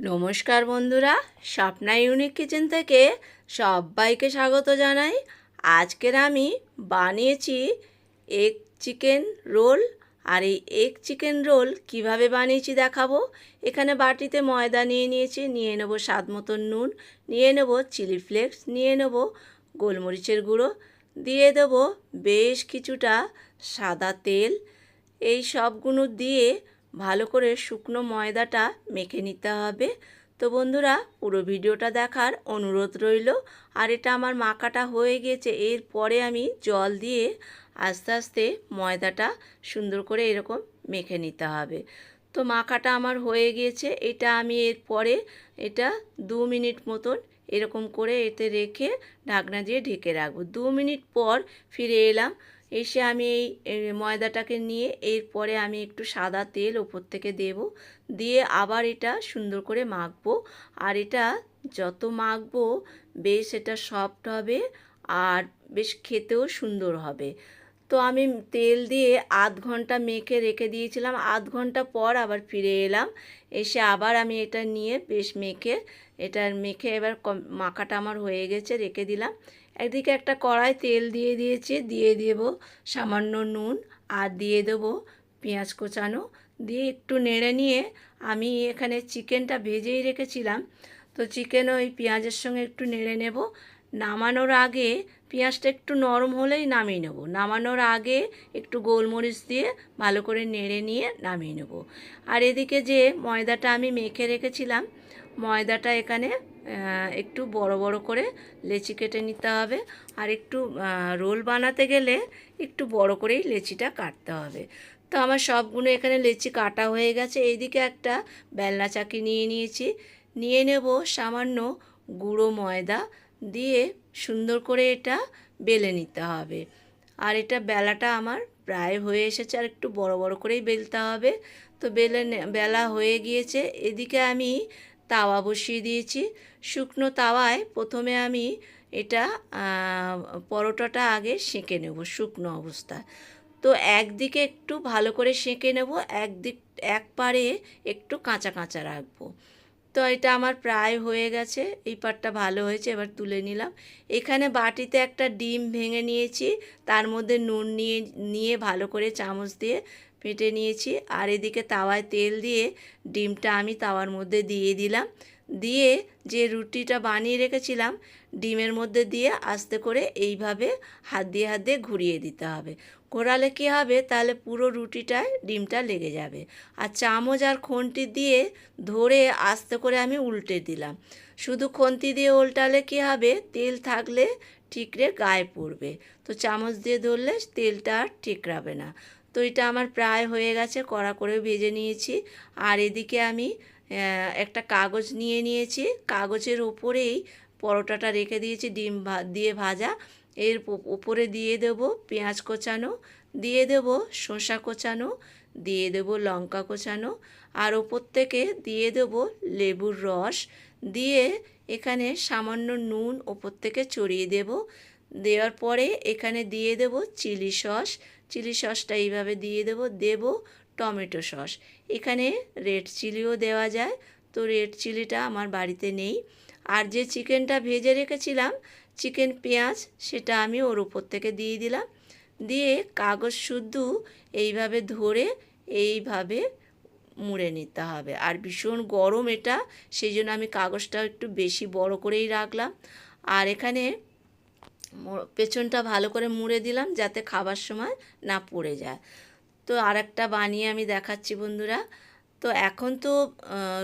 নমস্কার বন্ধুরা, Swapna unique kitchen থেকে সবাইকে স্বাগত জানাই। আজকের আমি বানিয়েছি এগ চিকেন রোল। আর এই এগ চিকেন রোল কীভাবে বানিয়েছি দেখাবো। এখানে বাটিতে ময়দা নিয়ে নিয়েছি, নিয়ে নেব স্বাদ মতন নুন, নিয়ে নেব চিলি ফ্লেক্স, নিয়ে নেব গোলমরিচের গুঁড়ো, দিয়ে দেব বেশ কিছুটা সাদা তেল। এই সবগুলো দিয়ে ভালো করে শুকনো ময়দাটা মেখে নিতে হবে। তো বন্ধুরা, পুরো ভিডিওটা দেখার অনুরোধ রইল। আর এটা আমার মাখাটা হয়ে গেছে, এরপরে আমি জল দিয়ে আস্তে আস্তে ময়দাটা সুন্দর করে এরকম মেখে নিতে হবে। তো মাখাটা আমার হয়ে গিয়েছে এটা আমি এরপরে এটা দু মিনিট মতন এরকম করে এতে রেখে ঢাকনা দিয়ে ঢেকে রাখব। দু মিনিট পর ফিরে এলাম এসে আমি এই ময়দাটাকে নিয়ে এরপরে আমি একটু সাদা তেল ওপর থেকে দেব। দিয়ে আবার এটা সুন্দর করে মাখবো। আর এটা যত মাখবো, বেশ এটা সফট হবে আর বেশ খেতেও সুন্দর হবে। তো আমি তেল দিয়ে আধ ঘণ্টা মেখে রেখে দিয়েছিলাম। আধ ঘণ্টা পর আবার ফিরে এলাম। এসে আবার আমি এটা নিয়ে বেশ মেখে এটা মেখে এবার মাখাটা আমার হয়ে গেছে, রেখে দিলাম। একদিকে একটা কড়াই তেল দিয়ে দিয়েছি, দিয়ে দেব সামান্য নুন আর দিয়ে দেবো পেঁয়াজ কোচানো। দিয়ে একটু নেড়ে নিয়ে আমি এখানে চিকেনটা ভেজেই রেখেছিলাম। তো চিকেন ওই পেঁয়াজের সঙ্গে একটু নেড়ে নেব। নামানোর আগে পেঁয়াজটা একটু নরম হলেই নামিয়ে নেব। নামানোর আগে একটু গোলমরিচ দিয়ে ভালো করে নেড়ে নিয়ে নামিয়ে নেব। আর এদিকে যে ময়দাটা আমি মেখে রেখেছিলাম, ময়দাটা এখানে একটু বড় বড় করে লেচি কেটে নিতে হবে। আর একটু রোল বানাতে গেলে একটু বড় করেই লেচিটা কাটতে হবে। তো আমার সবগুলো এখানে লেচি কাটা হয়ে গেছে। এইদিকে একটা বেলনা চাকি নিয়ে নিয়েছি। নিয়ে নেব সামান্য গুঁড়ো ময়দা দিয়ে সুন্দর করে এটা বেলে নিতে হবে। আর এটা বেলাটা আমার প্রায় হয়ে এসেছে, আর একটু বড় বড় করেই বেলতে হবে। তো বেলে বেলা হয়ে গিয়েছে। এদিকে আমি তাওয়া বসিয়ে দিয়েছি। শুকনো তাওয়ায় প্রথমে আমি এটা পরোটাটা আগে সেঁকে নেব শুকনো অবস্থায়। তো একদিকে একটু ভালো করে সেঁকে নেব, একদিক এক পারে একটু কাঁচা কাঁচা রাখব। তো এটা আমার প্রায় হয়ে গেছে। এই পাটটা ভালো হয়েছে, এবার তুলে নিলাম। এখানে বাটিতে একটা ডিম ভেঙে নিয়েছি, তার মধ্যে নুন নিয়ে নিয়ে ভালো করে চামচ দিয়ে ফেটে নিয়েছি। আর এদিকে তাওয়ায় তেল দিয়ে ডিমটা আমি তাওয়ার মধ্যে দিয়ে দিলাম। দিয়ে যে রুটিটা বানিয়ে রেখেছিলাম, ডিমের মধ্যে দিয়ে আস্তে করে এইভাবে হাত দিয়ে হাত দিয়ে ঘুরিয়ে দিতে হবে। ঘোরালে কী হবে? তাহলে পুরো রুটিটায় ডিমটা লেগে যাবে। আর চামচ আর খুন্তি দিয়ে ধরে আস্তে করে আমি উল্টে দিলাম। শুধু খুন্তি দিয়ে উল্টালে কী হবে? তেল থাকলে ঠিকরে গায়ে পড়বে। তো চামচ দিয়ে ধরলে তেলটা আর ঠিকরাবে না। তো এটা আমার প্রায় হয়ে গেছে, কড়া করে ভেজে নিয়েছি। আর এদিকে আমি একটা কাগজ নিয়ে নিয়েছি। কাগজের ওপরেই পরোটাটা রেখে দিয়েছি, ডিম দিয়ে ভাজা। এর উপরে দিয়ে দেব পেঁয়াজ কোচানো, দিয়ে দেব শসা কোচানো, দিয়ে দেব লঙ্কা কোচানো, আর ওপর থেকে দিয়ে দেব লেবুর রস। দিয়ে এখানে সামান্য নুন ওপর থেকে চড়িয়ে দেব। দেওয়ার পরে এখানে দিয়ে দেব চিলি সস। চিলি সসটা এইভাবে দিয়ে দেব। দেব টমেটো সস। এখানে রেড চিলিও দেওয়া যায়। তো রেড চিলিটা আমার বাড়িতে নেই। আর যে চিকেনটা ভেজে রেখেছিলাম, চিকেন পেঁয়াজ, সেটা আমি ওর উপর থেকে দিয়ে দিলাম। দিয়ে কাগজ শুদ্ধ এইভাবে ধরে এইভাবে মুড়ে নিতে হবে। আর ভীষণ গরম এটা, সেই জন্য আমি কাগজটা একটু বেশি বড় করেই রাখলাম। আর এখানে পেছনটা ভালো করে মুড়ে দিলাম যাতে খাবার সময় না পড়ে যায়। তো আর একটা বানিয়ে আমি দেখাচ্ছি বন্ধুরা। তো এখন তো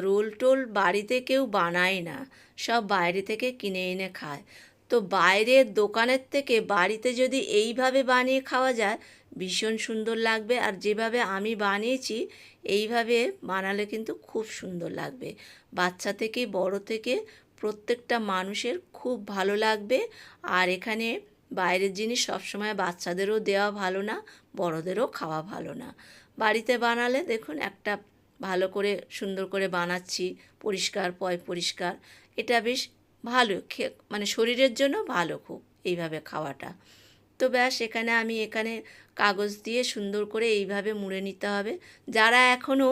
রোল টোল বাড়িতে কেউ বানায় না, সব বাইরে থেকে কিনে এনে খায়। তো বাইরের দোকানের থেকে বাড়িতে যদি এইভাবে বানিয়ে খাওয়া যায়, ভীষণ সুন্দর লাগবে। আর যেভাবে আমি বানিয়েছি, এইভাবে বানালে কিন্তু খুব সুন্দর লাগবে। বাচ্চা থেকে বড় থেকে প্রত্যেকটা মানুষের খুব ভালো লাগবে। আর এখানে বাইরের জিনিস সবসময় বাচ্চাদেরও দেওয়া ভালো না, বড়দেরও খাওয়া ভালো না। বাড়িতে বানালে দেখুন একটা ভালো করে সুন্দর করে বানাচ্ছি, পরিষ্কার, পয় পরিষ্কার। এটা বেশ ভালো মানে শরীরের জন্য ভালো খুব এইভাবে খাওয়াটা। তো ব্যাস, এখানে আমি এখানে কাগজ দিয়ে সুন্দর করে এইভাবে মুড়ে নিতে হবে। যারা এখনও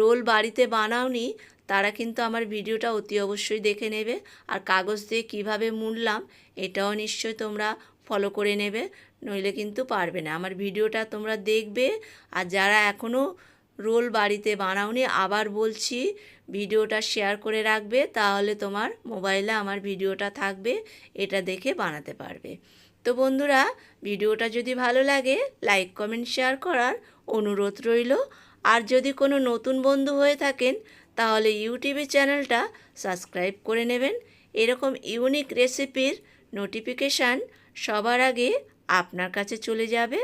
রোল বাড়িতে বানাওনি তারা কিন্তু আমার ভিডিওটা অতি অবশ্যই দেখে নেবে। আর কাগজ দিয়ে কীভাবে মুড়লাম, এটাও নিশ্চয়ই তোমরা ফলো করে নেবে, নইলে কিন্তু পারবে না। আমার ভিডিওটা তোমরা দেখবে। আর যারা এখনও রোল বাড়িতে বানাওনি, আবার বলছি ভিডিওটা শেয়ার করে রাখবে, তাহলে তোমার মোবাইলে আমার ভিডিওটা থাকবে, এটা দেখে বানাতে পারবে। তো বন্ধুরা, ভিডিওটা যদি ভালো লাগে লাইক কমেন্ট শেয়ার করার অনুরোধ রইল। আর যদি কোনো নতুন বন্ধু হয়ে থাকেন তাহলে ইউটিউবে চ্যানেলটা সাবস্ক্রাইব করে নেবেন। এরকম ইউনিক রেসিপির নোটিফিকেশান সবার আগে আপনার কাছে চলে যাবে।